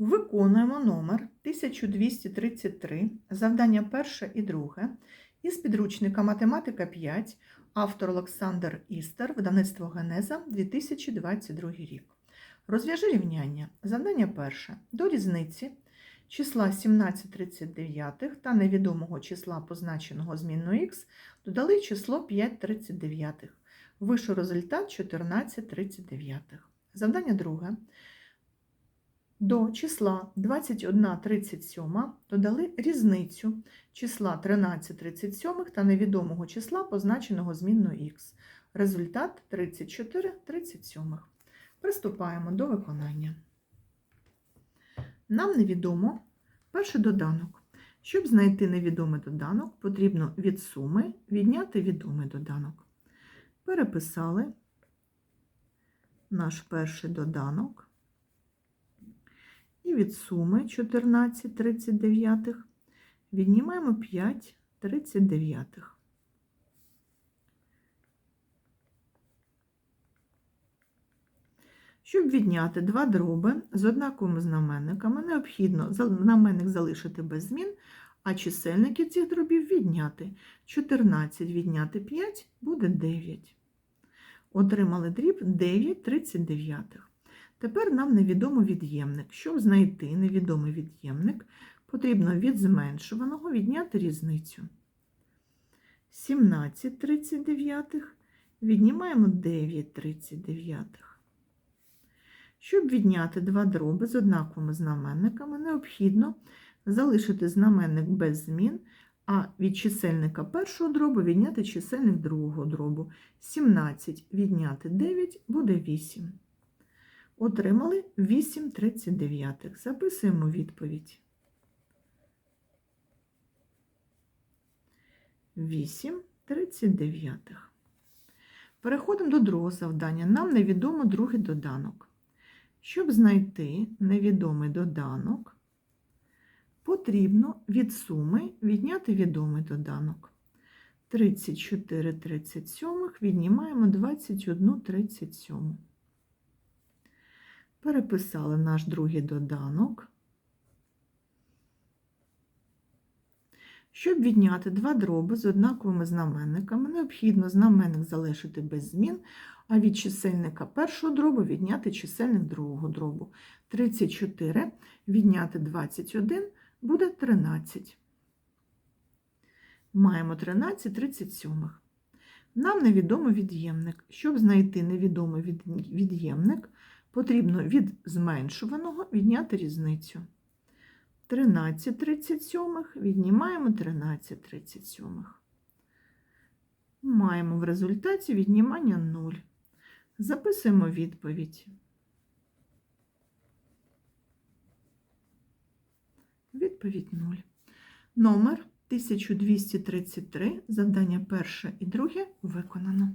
Виконуємо номер 1233, завдання перше і друге, із підручника Математика 5, автор Олександр Істер, видавництво Генеза, 2022 рік. Розв'яжи рівняння. Завдання перше. До різниці числа 1739 та невідомого числа, позначеного змінною х, додали число 539. Вийшов результат 1439. Завдання друге. До числа 2137 додали різницю числа 1337 та невідомого числа, позначеного змінною х. Результат 34 37. Приступаємо до виконання. Нам невідомо перший доданок. Щоб знайти невідомий доданок, потрібно від суми відняти відомий доданок. Переписали наш перший доданок. І від суми 14 39 віднімаємо 5 39. Щоб відняти два дроби з однаковими знаменниками, необхідно знаменник залишити без змін, а чисельники цих дробів відняти. 14 відняти 5 буде 9. Отримали дріб 9 39. Тепер нам невідомий від'ємник. Щоб знайти невідомий від'ємник, потрібно від зменшуваного відняти різницю. 17 39 віднімаємо 9 39. Щоб відняти два дроби з однаковими знаменниками, необхідно залишити знаменник без змін, а від чисельника першого дробу відняти чисельник другого дробу. 17 відняти 9 буде 8. Отримали 8 39. Записуємо відповідь. 8 39. Переходимо до другого завдання. Нам невідомо другий доданок. Щоб знайти невідомий доданок, потрібно від суми відняти відомий доданок. 34 37 віднімаємо 21 37. Переписали наш другий доданок. Щоб відняти два дроби з однаковими знаменниками, необхідно знаменник залишити без змін, а від чисельника першого дробу відняти чисельник другого дробу. 34 відняти 21 буде 13. Маємо 13 37. Нам невідомий від'ємник. Щоб знайти невідомий від'ємник, потрібно від зменшуваного відняти різницю. 13 37 віднімаємо 13 37. Маємо в результаті віднімання 0. Записуємо відповідь. Відповідь 0. Номер 1233, завдання перше і друге виконано.